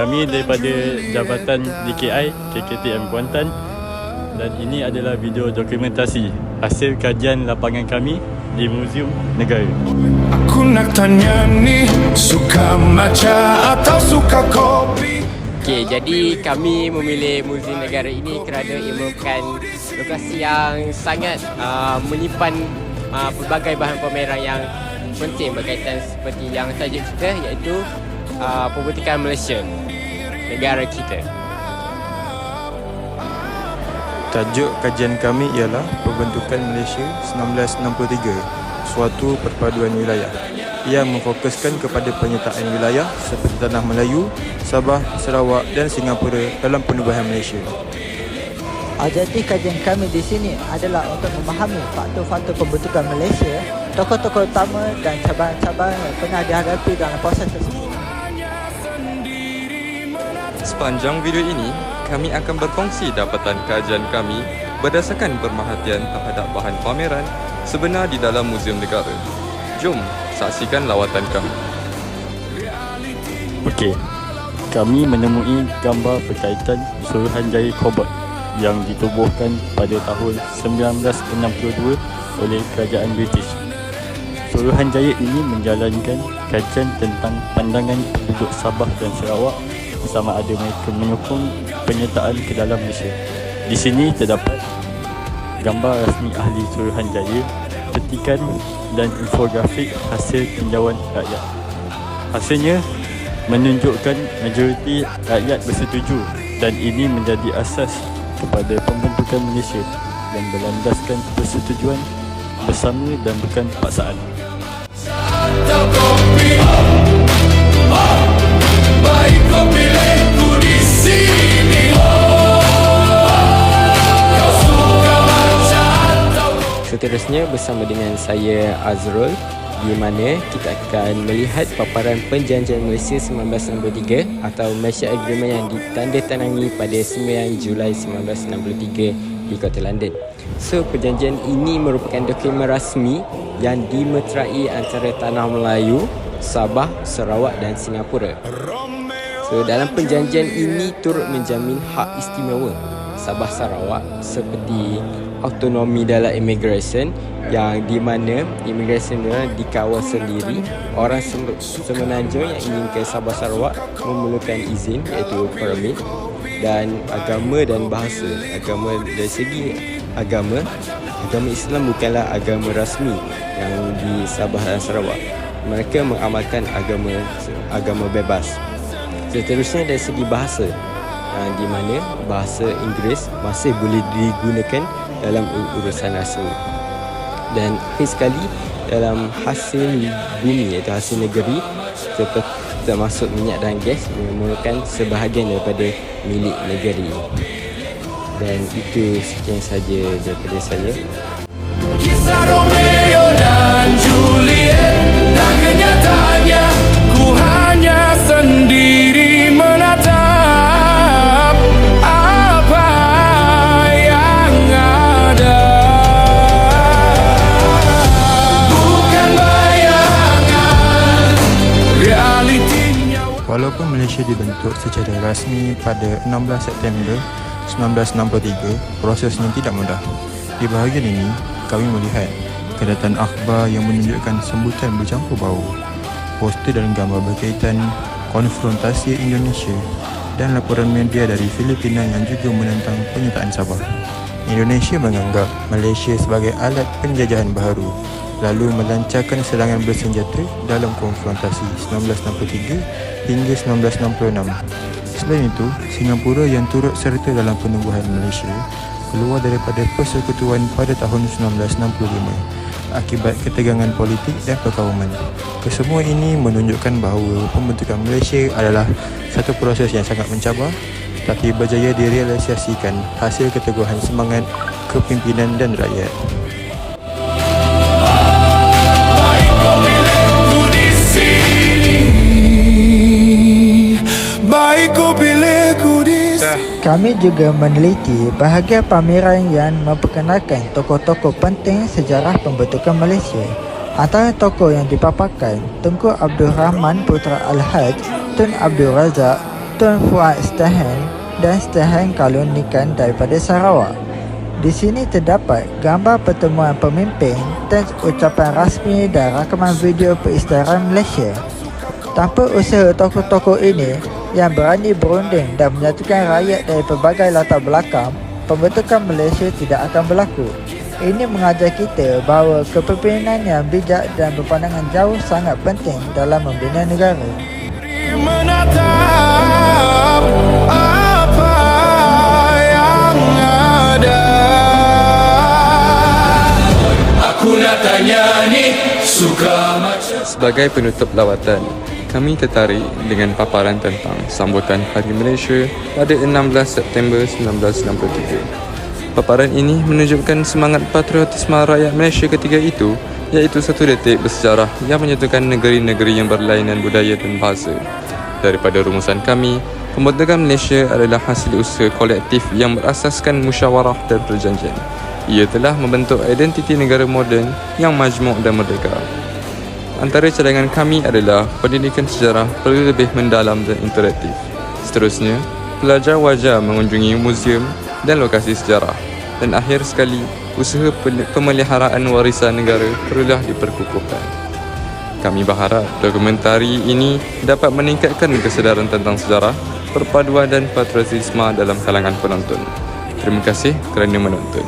kami daripada Jabatan DKI KKTM Kuantan. Dan ini adalah video dokumentasi hasil kajian lapangan kami di Muzium Negara. Aku nak tanya ni Suka matcha atau suka kopi? Okey, jadi kami memilih Muzium Negara ini kerana ia merupakan lokasi yang sangat uh, menyimpan uh, pelbagai bahan pameran yang penting berkaitan seperti yang tajuk kita iaitu uh, pembutikan Malaysia, negara kita. Tajuk kajian kami ialah Pembentukan Malaysia 1963, suatu perpaduan wilayah. Ia memfokuskan kepada penyertaan wilayah seperti Tanah Melayu, Sabah, Sarawak dan Singapura dalam penubuhan Malaysia. Objektif kajian kami di sini adalah untuk memahami faktor-faktor pembentukan Malaysia, tokoh-tokoh utama dan cabaran-cabaran yang pernah dihadapi dalam proses tersebut. Sepanjang video ini, kami akan berkongsi dapatan kajian kami berdasarkan pemerhatian terhadap bahan pameran sebenar di dalam Muzium Negara. Jom saksikan lawatan kami. Okey, kami menemui gambar berkaitan Suruhanjaya Cobalt yang ditubuhkan pada tahun 1962 oleh Kerajaan British. Suruhanjaya ini menjalankan kajian tentang pandangan penduduk Sabah dan Sarawak sama ada mereka menyokong penyertaan ke dalam Malaysia. Di sini terdapat gambar rasmi ahli Suruhanjaya, petikan dan infografik hasil tinjauan rakyat. Hasilnya menunjukkan majoriti rakyat bersetuju dan ini menjadi asas kepada pembentukan Malaysia yang berlandaskan persetujuan bersama dan bukan paksaan. Kopi oh, oh, Baik kau Seterusnya bersama dengan saya Azrul di mana kita akan melihat paparan Perjanjian Malaysia 1963 atau Malaysia Agreement yang ditandatangani pada 9 Julai 1963 di Kota London. So, perjanjian ini merupakan dokumen rasmi yang dimeterai antara Tanah Melayu, Sabah, Sarawak dan Singapura. So, dalam perjanjian ini turut menjamin hak istimewa Sabah Sarawak seperti autonomi dalam immigration yang di mana immigration itu dikawal sendiri. Orang sem- semenanjung yang ingin ke Sabah Sarawak memerlukan izin iaitu permit dan agama dan bahasa. Agama dari segi agama agama Islam bukanlah agama rasmi yang di Sabah dan Sarawak. Mereka mengamalkan agama agama bebas. Seterusnya dari segi bahasa di mana bahasa Inggeris masih boleh digunakan dalam urusan rasmi. Dan akhir sekali dalam hasil bumi iaitu hasil negeri termasuk minyak dan gas merupakan sebahagian daripada milik negeri. Dan itu sekian saja daripada saya. Kisah Romeo dan Juliet Dan kenyataannya Malaysia dibentuk secara rasmi pada 16 September 1963, prosesnya tidak mudah. Di bahagian ini, kami melihat kedatangan akhbar yang menunjukkan sambutan bercampur bau, poster dan gambar berkaitan konfrontasi Indonesia dan laporan media dari Filipina yang juga menentang penyertaan Sabah. Indonesia menganggap Malaysia sebagai alat penjajahan baharu lalu melancarkan serangan bersenjata dalam konfrontasi 1963 hingga 1966. Selain itu, Singapura yang turut serta dalam penubuhan Malaysia keluar daripada persekutuan pada tahun 1965 akibat ketegangan politik dan perkauman. Kesemua ini menunjukkan bahawa pembentukan Malaysia adalah satu proses yang sangat mencabar tetapi berjaya direalisasikan hasil keteguhan semangat kepimpinan dan rakyat. Kami juga meneliti bahagian pameran yang memperkenalkan tokoh-tokoh penting sejarah pembentukan Malaysia. Antara tokoh yang dipaparkan, Tunku Abdul Rahman Putra Al-Haj, Tun Abdul Razak, Tun Fuad Stahen dan Stahen Kalun Nikan daripada Sarawak. Di sini terdapat gambar pertemuan pemimpin dan ucapan rasmi dan rakaman video peristiharaan Malaysia. Tanpa usaha tokoh-tokoh ini yang berani berunding dan menyatukan rakyat dari pelbagai latar belakang, pembentukan Malaysia tidak akan berlaku. Ini mengajar kita bahawa kepimpinan yang bijak dan berpandangan jauh sangat penting dalam membina negara. Menatap apa yang ada Aku nak tanya ni Suka macam Sebagai penutup lawatan, kami tertarik dengan paparan tentang sambutan Hari Malaysia pada 16 September 1963. Paparan ini menunjukkan semangat patriotisme rakyat Malaysia ketika itu iaitu satu detik bersejarah yang menyatukan negeri-negeri yang berlainan budaya dan bahasa. Daripada rumusan kami, pembentukan Malaysia adalah hasil usaha kolektif yang berasaskan musyawarah dan perjanjian. Ia telah membentuk identiti negara moden yang majmuk dan merdeka. Antara cadangan kami adalah pendidikan sejarah perlu lebih mendalam dan interaktif. Seterusnya, pelajar wajar mengunjungi muzium dan lokasi sejarah. Dan akhir sekali, usaha pemeliharaan warisan negara perlulah diperkukuhkan. Kami berharap dokumentari ini dapat meningkatkan kesedaran tentang sejarah, perpaduan dan patriotisme dalam kalangan penonton. Terima kasih kerana menonton.